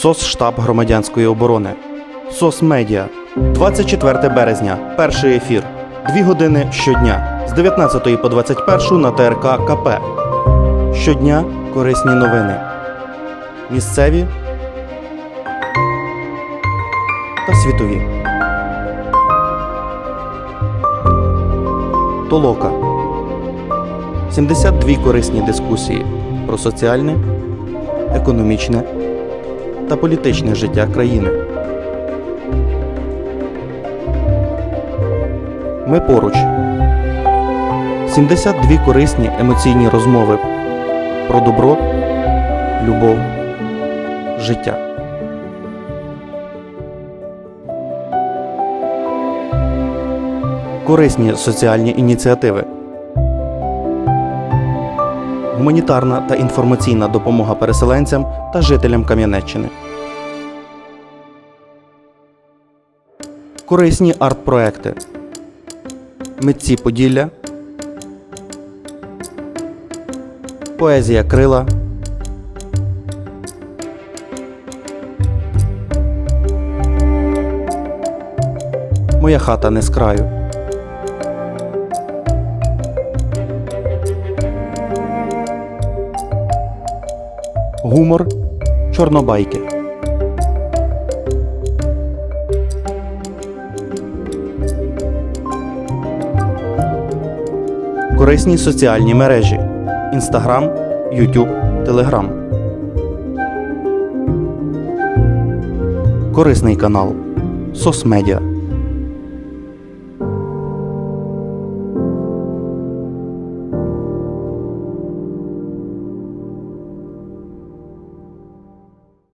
СОС Штаб громадянської оборони. СОС Медіа. 24 березня. Перший ефір. Дві години щодня з 19 по 21 на ТРК КП. Щодня корисні новини. Місцеві та світові. Толока. 72 корисні дискусії про соціальне, економічне та політичне життя країни. Ми поруч. 72 корисні емоційні розмови про добро, любов, життя. Корисні соціальні ініціативи. Гуманітарна та інформаційна допомога переселенцям та жителям Кам'янеччини. Корисні арт-проекти. Митці Поділля. Поезія Крила. Моя хата не з краю. Гумор Чорнобайки. Корисні соціальні мережі Інстаграм, Ютуб, Телеграм. Корисний канал Сосмедіа.